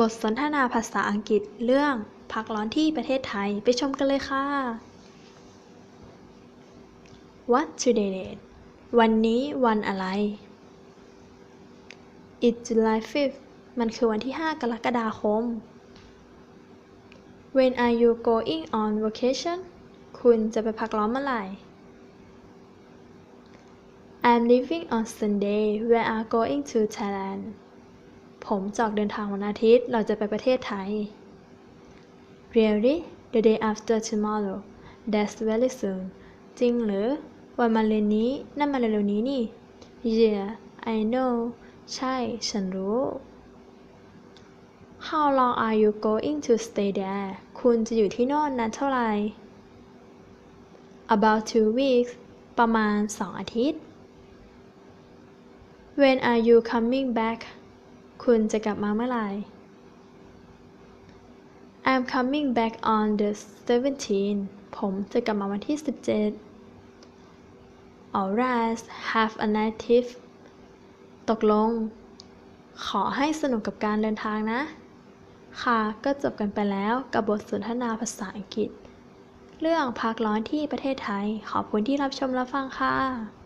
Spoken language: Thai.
บทสนทนาภาษาอังกฤษเรื่องพักร้อนที่ประเทศไทยไปชมกันเลยค่ะ What today date วันนี้วันอะไร It's July 5th มันคือวันที่ 5 กรกฎาคม When are you going on vacation คุณจะไปพักร้อนเมื่อไหร่ I'm leaving on Sunday we are going to Thailand ผมจอกเดินทางวันอาทิตย์ เราจะไปประเทศไทย Really the day after tomorrow that's very soon จริงหรือ วันมะรืนนี้ นั่นมาเร็วนี้นี่ Yeah I know ใช่ ฉันรู้ How long are you going to stay there คุณจะอยู่ที่โน่นนานเท่าไหร่ About two weeks ประมาณ 2 อาทิตย์ When are you coming back คุณจะกลับมาเมื่อไหร่ I'm coming back on the 17ผมจะกลับมาวันที่ 17 Alright have a nice trip ตกลง ขอให้สนุกกับการเดินทางนะ ค่ะ ก็จบกันไปแล้วกับบทสนทนาภาษาอังกฤษ เรื่องพักร้อนที่ประเทศไทย ขอบคุณที่รับชมรับฟังค่ะ